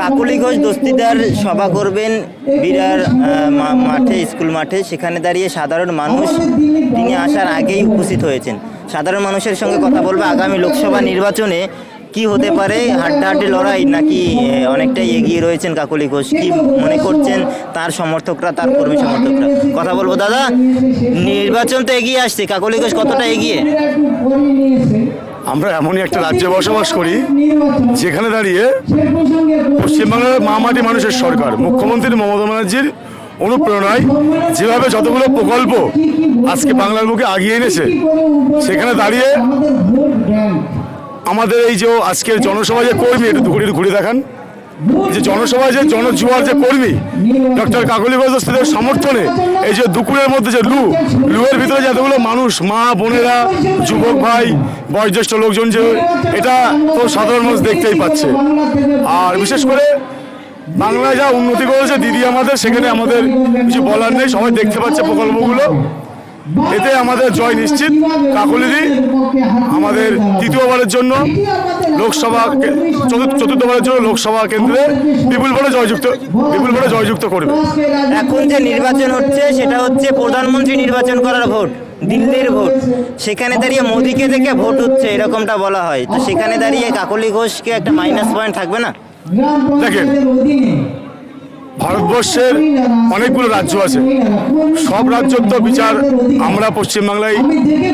কাকলি ঘোষ দস্তিদার সভা করবেন বিরার মাঠে, স্কুল মাঠে। সেখানে দাঁড়িয়ে সাধারণ মানুষ তিনি আসার আগেই উপস্থিত হয়েছেন। সাধারণ মানুষের সঙ্গে কথা বলব আগামী লোকসভা নির্বাচনে কি হতে পারে? হাড্ডাহাড্ডি লড়াই নাকি অনেকটাই এগিয়ে রয়েছেন কাকলি ঘোষ কি মনে করছেন তার সমর্থকরা, তার কর্মী সমর্থকরা? কথা বলব, দাদা। নির্বাচন তো এগিয়ে আসছে। কাকলি ঘোষ কতটা এগিয়ে? আমরা এমনই একটা রাজ্যে বসবাস করি যেখানে দাঁড়িয়ে পশ্চিমবাংলার মামাটি মানুষের সরকার। মুখ্যমন্ত্রী মমতা ব্যানার্জির অনুপ্রেরণায় যেভাবে যতগুলো প্রকল্প আজকে বাংলার মুখে আগিয়ে এনেছে সেখানে দাঁড়িয়ে আমাদের এই যে আজকের জনসভা যে কর্মী একটু ঘুরে ঘুরে দেখান। যে জনসভায় যে জনজুয়ার যে কর্মী, ডক্টর কাকলি ঘোষদের সমর্থনে, এই যে দুপুরের মধ্যে যে লু, লুয়ের ভিতরে যে এতগুলো মানুষ, মা, বোনেরা, যুবক ভাই, বয়োজ্যেষ্ঠ লোকজন যে, এটা তো সাধারণ মানুষ দেখতেই পাচ্ছে। আর বিশেষ করে বাংলায় যা উন্নতি করেছে, দিদি আমাদের, সেখানে আমাদের কিছু বলার নেই, সবাই দেখতে পাচ্ছে প্রকল্পগুলো। এতে আমাদের জয় নিশ্চিত কাকলিদি আমাদের তৃতীয়বারের জন্য। লোকসভা চতুর্থ চতুর্থবারের জন্য লোকসভা কেন্দ্রে বিপুল ভোটে জয়যুক্ত বিপুল ভোটে জয়যুক্ত করবে। এখন যে নির্বাচন হচ্ছে সেটা হচ্ছে প্রধানমন্ত্রী নির্বাচন করার ভোট দিল্লির ভোট। সেখানে দাঁড়িয়ে মোদিকে দেখে ভোট হচ্ছে এরকমটা বলা হয়। তো সেখানে দাঁড়িয়ে কাকলি ঘোষকে একটা মাইনাস পয়েন্ট থাকবে না? দেখেন ভারতবর্ষের অনেকগুলো রাজ্য আছে। সব রাজ্যর তো বিচার আমরা পশ্চিমবাংলায়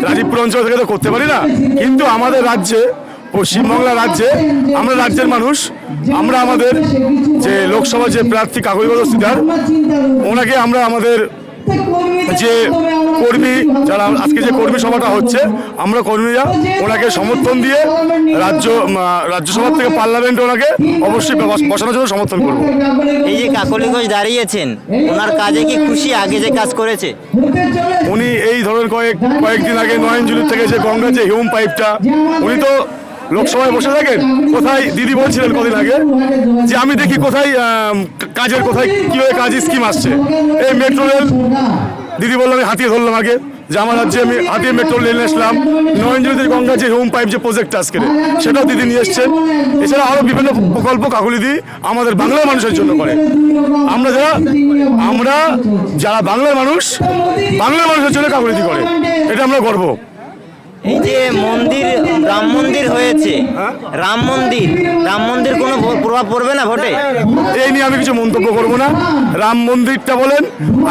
রাজীবপুর অঞ্চল থেকে তো করতে পারি না। কিন্তু আমাদের রাজ্যে পশ্চিমবাংলা রাজ্যে আমরা রাজ্যের মানুষ। আমরা আমাদের যে লোকসভা যে প্রার্থী কাগজ বদস্তিদার ওনাকে আমরা আমাদের যে কর্মী যারা আজকে যে কর্মী সভাটা হচ্ছে আমরা কর্মীরা ওনাকে সমর্থন দিয়ে রাজ্য রাজ্যসভা থেকে পার্লামেন্টে ওনাকে অবশ্যই বস- বসানোর জন্য সমর্থন করব। এই যে কাকলি ঘোষ দাঁড়িয়েছেন ওনার কাজে কি খুশি? আগে যে কাজ করেছে। উনি এই ধরনের কয়েক কয়েকদিন আগে নয়নজুলির থেকে যে গঙ্গা যে হিউম পাইপটা উনি তো লোকসভায় বসে থাকেন? কোথায়? দিদি বলছিলেন কদিন আগে যে আমি দেখি কোথায় কাজের কোথায় কীভাবে কাজ স্কিম আসছে। এই মেট্রো রেল, দিদি বললাম আমি হাতিয়ে ধরলাম আগে যে আমার রাজ্যে আমি হাতিয়ে মেট্রো রেল আসলাম। নয়নজুলিতে গঙ্গা যে হোম পাইপ যে প্রজেক্ট আজকে সেটাও দিদি নিয়ে এসছেন এছাড়া আরও বিভিন্ন প্রকল্প কাকুলি দি আমাদের বাংলার মানুষের জন্য করে। আমরা যারা আমরা যারা বাংলার মানুষ, বাংলার মানুষের জন্য কাকুলিদি করে, এটা আমরা গর্ব। এই যে মন্দির রাম মন্দির হয়েছে রাম মন্দির রাম মন্দির কোনো প্রভাব পড়বে না ভোটে? এই নিয়ে আমি কিছু মন্তব্য করব না। রাম মন্দিরটা বলেন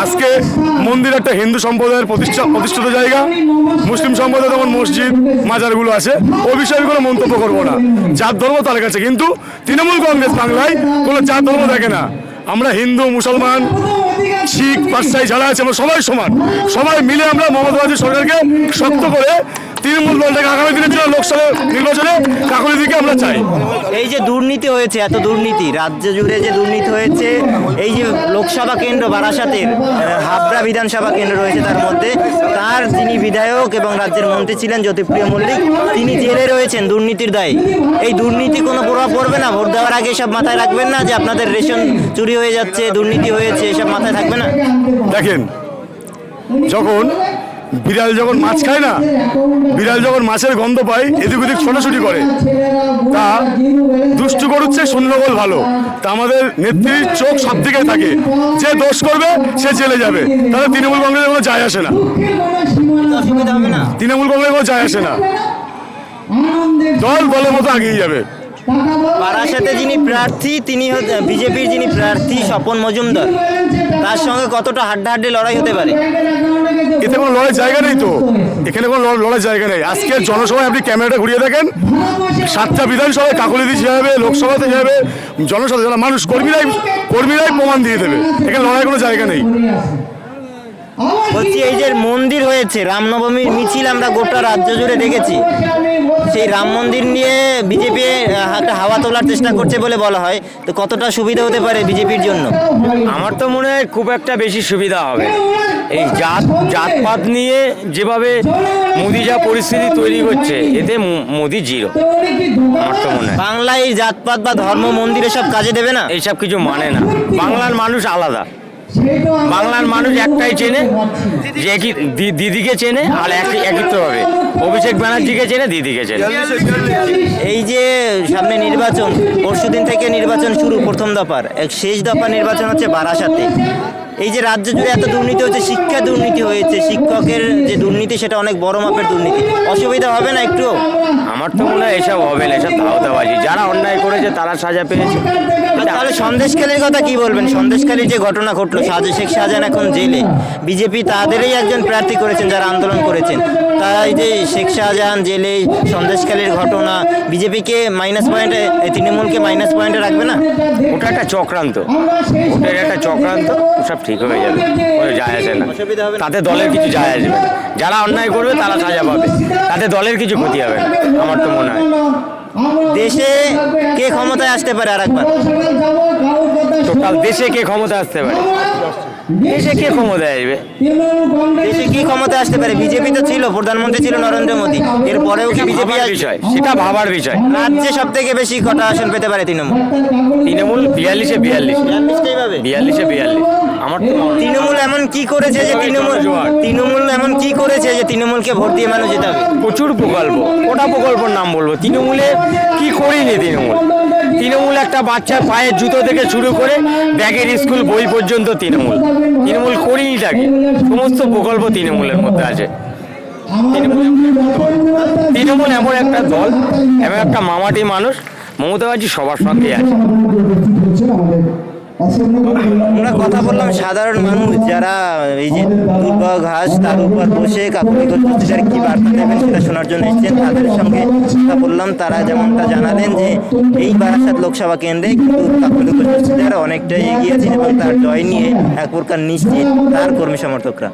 আজকে মন্দির একটা হিন্দু সম্প্রদায়ের প্রতিষ্ঠা প্রতিষ্ঠিত জায়গা। মুসলিম সম্প্রদায় যেমন মসজিদ মাজারগুলো আছে ও বিষয়ে আমি কোনো মন্তব্য করব না। জাত ধর্ম তার কাছে কিন্তু তৃণমূল কংগ্রেস বাংলায় কোনো জাত ধর্ম দেখে না। আমরা হিন্দু মুসলমান শিখ পাটসাই যারা আছে আমরা সবাই সমান। সবাই মিলে আমরা মমতা ব্যানার্জি সরকারকে শক্ত করে তৃণমূল দলটাকে আগামী দিনের জন্য লোকসভা নির্বাচনে কাকুলি দিকে আমরা চাই। এই যে দুর্নীতি হয়েছে এত দুর্নীতি রাজ্য জুড়ে যে দুর্নীতি হয়েছে এই যে লোকসভা কেন্দ্র বারাসাতের হাবড়া বিধানসভা কেন্দ্র রয়েছে তার মধ্যে তার যিনি বিধায়ক এবং রাজ্যের মন্ত্রী ছিলেন জ্যোতিপ্রিয় মল্লিক তিনি জেলে রয়েছেন দুর্নীতির দায়ে। এই দুর্নীতি কোনো প্রভাব পড়বে না ভোট দেওয়ার আগে সব মাথায় রাখবেন না যে আপনাদের রেশন চুরি হয়ে যাচ্ছে দুর্নীতি হয়েছে এসব মাথায় থাকবে না? দেখেন যখন বিড়াল যখন মাছ খায় না, বিড়াল যখন মাছের গন্ধ পায়, এদিক ওদিক ছোটাছুটি করে। তা দুষ্টু করছে শূন্যগোল ভালো। তা আমাদের নেত্রীর চোখ সব দিকে থাকে। যে দোষ করবে, সে জেলে যাবে। তাহলে তৃণমূল কংগ্রেসের কোনো যায় আসে না। তৃণমূল কংগ্রেসের কোনো যায় আসে না। দল দলের মতো আগিয়ে যাবে। বারাসাতে যিনি প্রার্থী, তিনি বিজেপির যিনি প্রার্থী স্বপন মজুমদার, তার সঙ্গে কতটা হাড্ডা হাড্ডাহাড্ডি লড়াই হতে পারে? এতে কোনো লড়াই জায়গা নেই তো? এখানে কোনো লড়াই জায়গা নেই। আজকে জনসভায় আপনি ক্যামেরাটা ঘুরিয়ে দেখেন। সাতটা বিধানসভায় কাকুলিদি যাবে লোকসভাতে যাবে জনসভা যারা মানুষ কর্মীরাই কর্মীরাই প্রমাণ দিয়ে দেবে। এখানে লড়াই কোনো জায়গা নেই। বলছি এই যে মন্দির হয়েছে রামনবমীর মিছিল আমরা গোটা রাজ্য জুড়ে দেখেছি। সেই রাম মন্দির নিয়ে বিজেপি একটা হাওয়া তোলার চেষ্টা করছে বলে বলা হয়। তো কতটা সুবিধা হতে পারে বিজেপির জন্য? আমার তো মনে হয় খুব একটা বেশি সুবিধা হবে। এই জাত জাতপাত নিয়ে যেভাবে মোদি যা পরিস্থিতি তৈরি করছে এতে মোদি জিরো। আমার তো মনে হয়। বাংলায় এই জাতপাত বা ধর্ম মন্দির সব কাজে দেবে না? এইসব কিছু মানে না। বাংলার মানুষ আলাদা। বাংলার মানুষ একটাই চেনে, যে একই দিদিকে চেনে আর একই একত্রভাবে অভিষেক ব্যানার্জিকে চেনে, দিদিকে চেনে। এই যে সামনে নির্বাচন, পরশুদিন থেকে নির্বাচন শুরু, প্রথম দফার। এক শেষ দফা নির্বাচন হচ্ছে বারাসাতে। এই যে রাজ্য জুড়ে এত দুর্নীতি হচ্ছে শিক্ষা দুর্নীতি হয়েছে শিক্ষকের যে দুর্নীতি সেটা অনেক বড় মাপের দুর্নীতি। অসুবিধা হবে না একটু? আমার তো মনে হয় এসব হবে না এসব ধাওতাবাজি। যারা অন্যায় করেছে তারা সাজা পেয়েছে। তাহলে সন্দেশকালীর কথা কি বলবেন? সন্দেশখালীর যে ঘটনা ঘটলো সাজে শেখ শাহজাহান এখন জেলে। বিজেপি তাদেরই একজন প্রার্থী করেছেন যারা আন্দোলন করেছেন। তাই যে শেখ শাহজাহান জেলে সন্দেশকালীর ঘটনা বিজেপিকে মাইনাস পয়েন্টে তৃণমূলকে মাইনাস পয়েন্টে রাখবে না? ওটা একটা চক্রান্ত। ওটার একটা চক্রান্ত। সব ঠিক হয়ে যাবে। ওই যায় আসে না। তাতে দলের কিছু যায় আসবে না। যারা অন্যায় করবে তারা সাজা পাবে। তাতে দলের কিছু ক্ষতি হবে না আমার তো মনে হয়। দেশে কে ক্ষমতায় আসতে পারে আর একবার টোটাল দেশে কে ক্ষমতা আসতে পারে? দেশে কে ক্ষমতায় আসবে? দেশে কি ক্ষমতায় আসতে পারে? বিজেপি তো ছিল প্রধানমন্ত্রী ছিল নরেন্দ্র মোদী। এরপরেও কি বিজেপি বিষয় সেটা ভাবার বিষয়। রাজ্যে সব থেকে বেশি কটা আসন পেতে পারে তৃণমূল? তৃণমূল বিয়াল্লিশে বিয়াল্লিশ। বিয়াল্লিশটাই পাবে বিয়াল্লিশে বিয়াল্লিশ। আমার তৃণমূল এমন কি করেছে যে তৃণমূল তৃণমূল এমন কি করেছে যে তৃণমূলকে ভোট দিয়ে মানুষ যেতে হবে? প্রচুর প্রকল্প। ওটা প্রকল্পের নাম বলব? তৃণমূলে কি করিনি তৃণমূল? তৃণমূল একটা বাচ্চার পায়ের জুতো থেকে শুরু করে ব্যাগের স্কুল বই পর্যন্ত তৃণমূল। তৃণমূল করিনি থাকে সমস্ত প্রকল্প তৃণমূলের মধ্যে আছে। তৃণমূল এমন একটা দল এমন একটা মামাটি মানুষ মমতা ব্যানার্জি সবার সঙ্গে আছে। আমরা কথা বললাম সাধারণ মানুষ যারা এই যে দুর্গ ঘাস তার উপর বসে কাকুলি করতে কি বার্তা দেবেন সেটা শোনার জন্য এসেছেন। তাদের সঙ্গে কথা বললাম, তারা যেমনটা জানালেন যে এই বারাসাত লোকসভা কেন্দ্রে কিন্তু কাকুলি যারা অনেকটাই এগিয়ে আছেন এবং তার জয় নিয়ে এক প্রকার নিশ্চিত তার কর্মী সমর্থকরা।